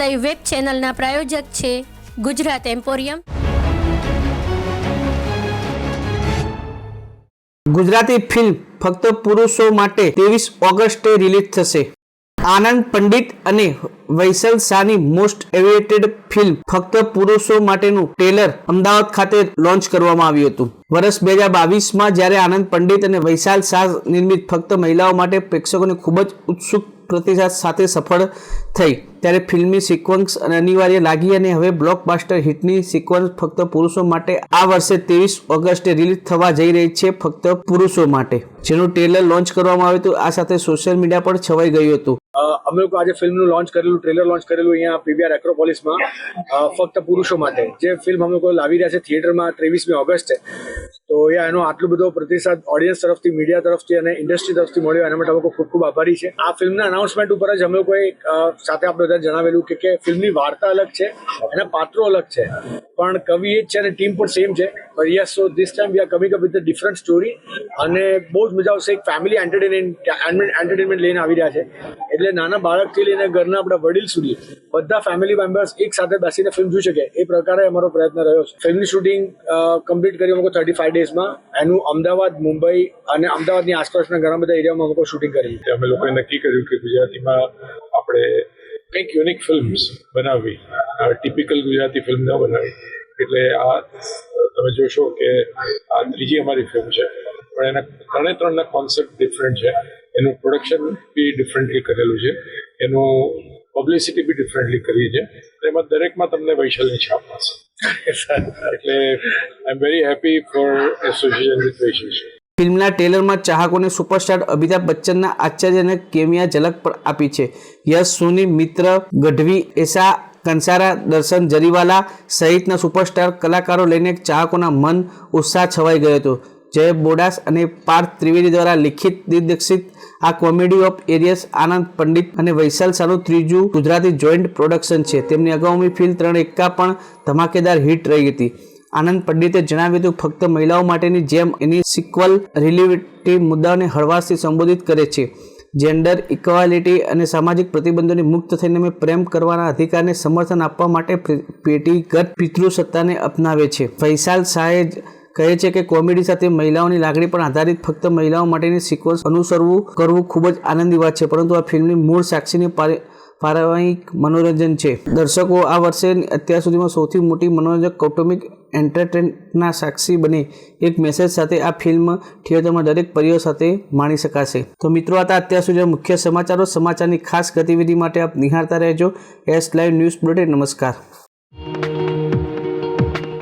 Live web ચેનલના પ્રાયોજક છે Gujarat emporium Gujarati film ફક્ત પુરુષો માટે ત્રેવીસ ઓગસ્ટે રિલીઝ થશે. આનંદ પંડિત અને વૈસલ શાહની મોસ્ટ એવિએટેડ ફિલ્મ ફક્ત પુરુષો માટેનું ટ્રેલર અમદાવાદ ખાતે લોન્ચ કરવામાં આવ્યું હતું. વર્ષ બે હજાર બાવીસમાં જ્યારે આનંદ પંડિત અને વૈશાલ શાહ નિર્મિત ફક્ત મહિલાઓ માટે પ્રેક્ષકોને ખૂબ જ ઉત્સુક પ્રતિસાદ સાથે સફળ થઈ. ત્યારે ફિલ્મની સિક્વન્સ અને અનિવાર્ય લાગી અને હવે બ્લોકબાસ્ટર હિટની સિક્વન્સ ફક્ત પુરુષો માટે. આ વર્ષે ત્રેવીસ ઓગસ્ટે રિલીઝ થવા જઈ રહી છે ફક્ત પુરુષો માટે. જેનું ટ્રેલર લોન્ચ કરવામાં આવ્યું હતું, આ સાથે સોશિયલ મીડિયા પર છવાઈ ગયું હતું. અમે લોકો આજે ફિલ્મનું લોન્ચ કરેલું, ટ્રેલર લોન્ચ કરેલું અહીંયા પીવીઆર એક્રોપોલિસમાં. ફક્ત પુરુષો માટે. જે ફિલ્મ અમે લોકો લાવી રહ્યા છે થિયેટરમાં ત્રેવીસમી ઓગસ્ટે. તો યા એનો આટલો બધો પ્રતિસાદ ઓડિયન્સ તરફથી મીડિયા તરફથી અને ઇન્ડસ્ટ્રી તરફથી મળ્યો. એના માટે અમે લોકો ખૂબ ખૂબ આભારી છે આ ફિલ્મના અનાઉન્સમેન્ટ ઉપર જ અમે લોકોએ સાથે આપણે બધા જણાવેલું કે કે ફિલ્મની વાર્તા અલગ છે એના પાત્રો અલગ છે. પણ કવિ એ જ છે અને ટીમ પણ સેમ છે. Yes so this time we are coming up with different story અને બહુ જ મજા આવશે. એક ફેમિલી એન્ટરટેનમેન્ટ એન્ટરટેનમેન્ટ લઈને આવી રહ્યા છે. એટલે નાના બાળકથી લઈને ઘરના આપણા વડીલ સુધી બધા ફેમિલી મેમ્બર્સ એક સાથે બેસીને ફિલ્મ જોઈ શકે. એ પ્રકારે અમારો પ્રયત્ન રહ્યો છે. ફિલ્મની શૂટિંગ કમ્પ્લીટ કરી અમે થર્ટી ફાઈવ ડેઝમાં એનું અમદાવાદ, મુંબઈ અને અમદાવાદની આસપાસના ઘણા બધા એરિયામાં અમે શૂટિંગ કરી. અમે લોકોએ નક્કી કર્યું કે ગુજરાતીમાં આપણે કંઈક યુનિક ફિલ્મ્સ બનાવવી. ટિપિકલ ગુજરાતી ફિલ્મ ન બનાવી. એટલે આ તમે જોશો કે આ ત્રીજી અમારી ફિલ્મ છે. પણ એના ત્રણે ત્રણના કોન્સેપ્ટ ડિફરન્ટ છે. એનું પ્રોડક્શન બી ડિફરન્ટલી કરેલું છે. એનું પબ્લિસિટી બી ડિફરન્ટલી કરી છે. એમાં દરેકમાં તમને વૈશાલની છાપ મળશે. એટલે I am very happy for association with Vaishal ફિલ્મના ટ્રેલરમાં ચાહકોને સુપરસ્ટાર અમિતાભ બચ્ચનના આશ્ચર્યજનક કેમિયા ઝલક પણ આપી છે. યશ, સોની, મિત્ર, ગઢવી એસા કંસારા, દર્શન, જરીવાલા સહિતના સુપરસ્ટાર કલાકારો લઈને ચાહકોના મન ઉત્સાહ છવાઈ ગયો હતો. જય બોડાસ અને પાર્થ ત્રિવેદી દ્વારા લિખિત, દિગ્દર્શિત આ comedy of errors Anand Pandit અને વૈશાલ શાહનું ત્રીજું ગુજરાતી જોઈન્ટ પ્રોડક્શન છે. તેમની અગાઉની ફિલ્મ ત્રણ એકા પણ ધમાકેદાર હિટ રહી હતી. આનંદ પંડિતે જણાવ્યું હતું, ફક્ત મહિલાઓ માટેની જેમ એની સિક્વલ રિલેટિવ મુદ્દાઓને હળવાશથી સંબોધિત કરે છે. જેન્ડર ઇક્વાલિટી અને સામાજિક પ્રતિબંધોની મુક્ત થઈને અમે પ્રેમ કરવાના અધિકારને સમર્થન આપવા માટે પેટીગત પિતૃસત્તાને અપનાવે છે. ફૈસાલ શાહે કહે છે કે કોમેડી સાથે મહિલાઓની લાગણી પણ આધારિત ફક્ત મહિલાઓ માટેની સિક્વન્સ અનુસરવું કરવું ખૂબ જ આનંદની વાત છે, પરંતુ આ ફિલ્મની મૂળ સાક્ષીની પારિ- પારિવારિક મનોરંજન છે. દર્શકો આ વર્ષે અત્યાર સુધીમાં સૌથી મોટી મનોરંજક કૌટુંબિક એન્ટરટેનના સાક્ષી બને એક મેસેજ સાથે આ ફિલ્મ થિયેટરમાં દરેક પરિવાર સાથે માણી શકાશે. તો મિત્રો હતા અત્યાર સુધી મુખ્ય સમાચારો, સમાચારની ખાસ ગતિવિધિ માટે આપ નિહાળતા રહેજો. એસ લાઈવ ન્યૂઝ બુલેટિન નમસ્કાર.